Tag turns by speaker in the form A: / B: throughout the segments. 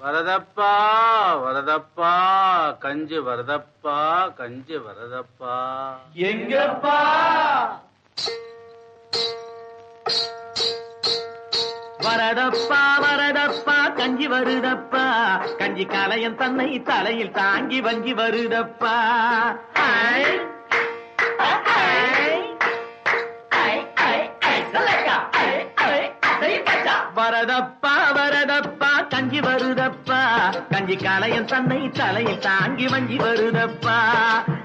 A: வரதப்பா வரதப்பா கஞ்சி வரதப்பா கஞ்சி வரதப்பா
B: எங்கப்பா வரதப்பா வரதப்பா கஞ்சி வருதப்பா கஞ்சி கலையன் தன்னை தலையில் தாங்கி வங்கி வருதப்பா ஐ, ஐ, ஐ, ஐ, ஐ, சலக்கா, ஐ, ஐ, ஐ, பச்சா. வரதப்பா வரதப்பா கஞ்சி வருதப்பா கஞ்சி கலையன் தன்னை தலையில் தாங்கி வங்கி வருதப்பா.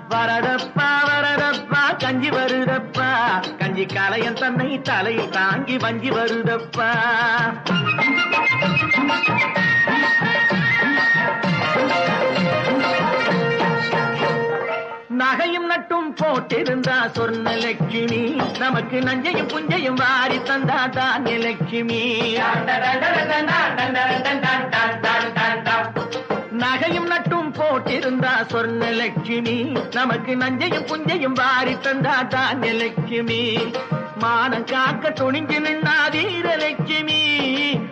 B: வரதப்பா வரதப்பா கஞ்சி வருதப்பா. கஞ்சி கலையன் தன்னை தலையில் தாங்கி வங்கி வருதப்பா. நகையும் நட்டும் போட்டிருந்தா சொர்ண லட்சுமி. நமக்கு நஞ்சையும் புஞ்சையும் வாரி தந்தா தானிய லட்சுமி. சொன்ன லட்சுமி நமக்கு நஞ்சையும் புஞ்சையும் வாரி தந்தா தானிய லட்சுமி. மானம் காக்க துணிஞ்சு நின்னா வீரலட்சுமி.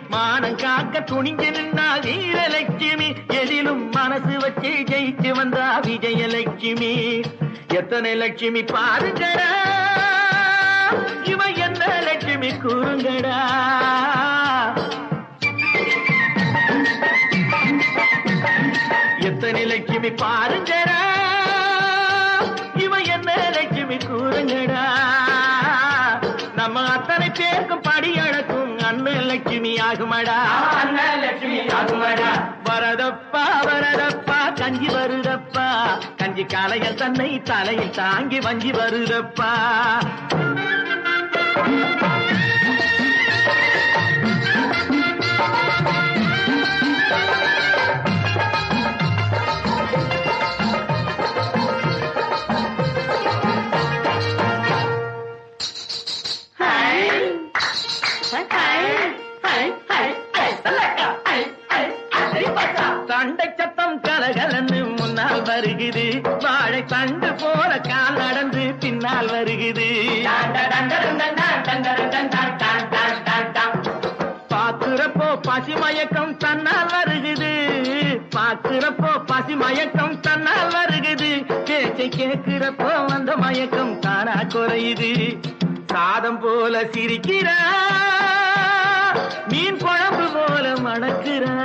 B: மானம் காக்க துணிஞ்சு நின்னா வீரலட்சுமி. எதிலும் மனசு வச்சு ஜெயிச்சு வந்தா விஜயலட்சுமி. எத்தனை லட்சுமி பாருங்கடா. இவ என்ன லட்சுமி கூறுங்கடா. எத்தனை லட்சுமி பாருங்கடா. இவன் என்ன லட்சுமி கூறுங்கடா. நம்ம அத்தனை பேருக்கும் படி அழக்கும் அண்ணன் லட்சுமி ஆகுமடா அண்ணன் லட்சுமி ஆகுமடா. வரதப்பா வரதப்பா கஞ்சி வருதப்பா. கஞ்சி காலையில் தன்னை தலையில் தாங்கி வஞ்சி வருதப்பா. சண்டை சத்தம் கலகலன்னு முன்னால் வருகுது. வாழை தண்டு போல கால் நடந்து பின்னால் வருகுது. பாக்குறப்போ பசிமயக்கம் தன்னால் வருகுது. பாக்குறப்போ பசிமயக்கம் தன்னால் வருகுது. பேச்சை கேட்கிறப்போ அந்த மயக்கம் தானா குறையுது. சாதம் போல சிரிக்கிறா. மீன் குழம்பு போல மணக்கிறா.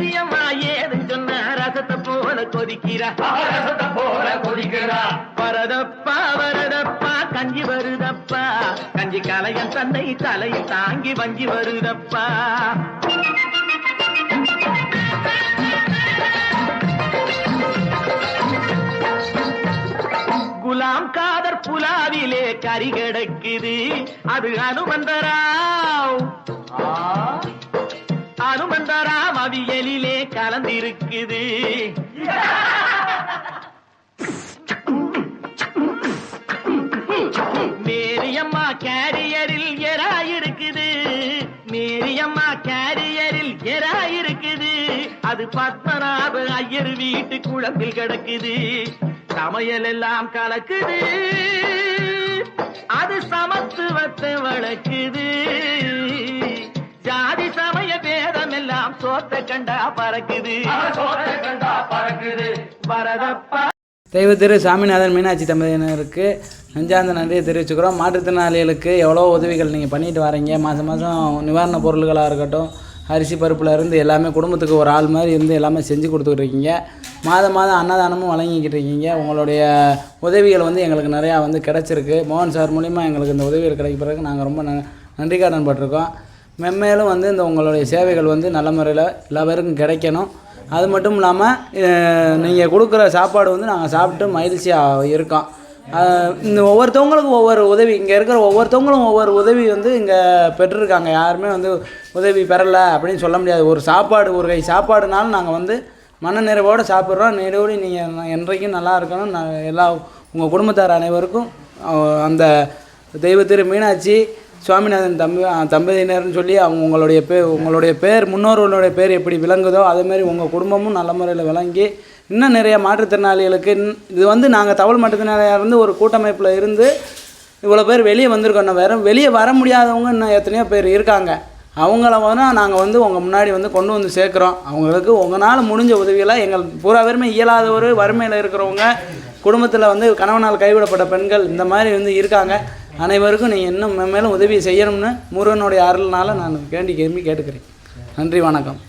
B: ரகசியமா ஏது சொன்ன? ரசத்தை போல கொதிக்கிறா. ரசத்தை போல கொதிக்கிறா. வரதப்பா வரதப்பா கஞ்சி வருதப்பா. கஞ்சி கலையன் தன்னை தலையில் தாங்கி வஞ்சி வருதப்பா. குலாம் காதர் புலாவிலே கறி கிடக்குது. அது அனுமந்தராவ். அனுமந்தராம் அவியலிலே கலந்திருக்குது. மேரியம்மா கேரியரில் எராயிருக்குது மேரியம்மா கேரியரில் எராயிருக்குது அது பத்மநாப ஐயர் வீட்டு குழம்பில் கிடக்குது. சமையல் எல்லாம் கலக்குது. அது சமத்துவத்தை வழக்கு கண்டா பறக்குது. பறக்குது. வரதப்பா.
C: தெய்வ திரு சாமிநாதன் மீனாட்சி தம்பதியினருக்கு நெஞ்சார்ந்த நன்றியை தெரிவிச்சுக்கிறோம். மாற்றுத்திறனாளிகளுக்கு எவ்வளோ உதவிகள் நீங்கள் பண்ணிட்டு வரீங்க? மாதம் மாதம் நிவாரண பொருள்களாக இருக்கட்டும் அரிசி பருப்புல இருந்து எல்லாமே குடும்பத்துக்கு ஒரு ஆள் மாதிரி இருந்து எல்லாமே செஞ்சு கொடுத்துட்டு இருக்கீங்க மாதம் மாதம் அன்னதானமும் வழங்கிக்கிட்டு இருக்கீங்க உங்களுடைய உதவிகள் வந்து எங்களுக்கு நிறையா வந்து கிடச்சிருக்கு. மோகன் சார் மூலிமா எங்களுக்கு இந்த உதவிகள் கிடைக்க பிறகு நாங்கள் ரொம்ப ந நன்றி கடன் பட்டிருக்கோம். மென்மேலும் வந்து இந்த உங்களுடைய சேவைகள் வந்து நல்ல முறையில் எல்லா பேருக்கும் கிடைக்கணும். அது மட்டும் இல்லாமல் நீங்கள் கொடுக்குற சாப்பாடு வந்து நாங்கள் சாப்பிட்டு மகிழ்ச்சியாக இருக்கோம். இந்த ஒவ்வொருத்தவங்களுக்கும் ஒவ்வொரு உதவி இங்கே இருக்கிற ஒவ்வொருத்தவங்களும் ஒவ்வொரு உதவி வந்து இங்கே பெற்றிருக்காங்க. யாருமே வந்து உதவி பெறலை அப்படின்னு சொல்ல முடியாது. ஒரு சாப்பாடு ஒரு கை சாப்பாடுனாலும் நாங்கள் வந்து மன நிறைவோடு சாப்பிட்றோம். நிறைவோடு நீங்கள் என்றைக்கும் நல்லா இருக்கணும். நான் எல்லா உங்கள் குடும்பத்தார் அனைவருக்கும் அந்த தெய்வ திரு மீனாட்சி சுவாமிநாதன் தம்பி தம்பதியினர்னு சொல்லி அவங்க உங்களுடைய பேர் உங்களுடைய பேர் முன்னோர்களுடைய பேர் எப்படி விளங்குதோ அதேமாரி உங்கள் குடும்பமும் நல்ல முறையில் விளங்கி இன்னும் நிறைய மாற்றுத்திறனாளிகளுக்கு இன்- இது வந்து நாங்கள் தமிழ் மாற்றுத்திறனாளியாக இருந்து ஒரு கூட்டமைப்பில் இருந்து இவ்வளோ பேர் வெளியே வந்திருக்கோம். இன்னும் வெறும் வெளியே வர முடியாதவங்க இன்னும் எத்தனையோ பேர் இருக்காங்க. அவங்கள வந்து நாங்கள் வந்து உங்கள் முன்னாடி வந்து கொண்டு வந்து சேர்க்குறோம். அவங்களுக்கு உங்களால் முடிஞ்ச உதவிகளை எங்கள் பூரா பெருமை இயலாதவர் வறுமையில் இருக்கிறவங்க குடும்பத்தில் வந்து கணவனால் கைவிடப்பட்ட பெண்கள் இந்த மாதிரி வந்து இருக்காங்க. அனைவருக்கும் நீங்கள் இன்னும் மேலும் உதவி செய்யணும்னு முருகனுடைய அருள்னால நான் வேண்டி கேள்வி கேட்டுக்கிறேன். நன்றி வணக்கம்.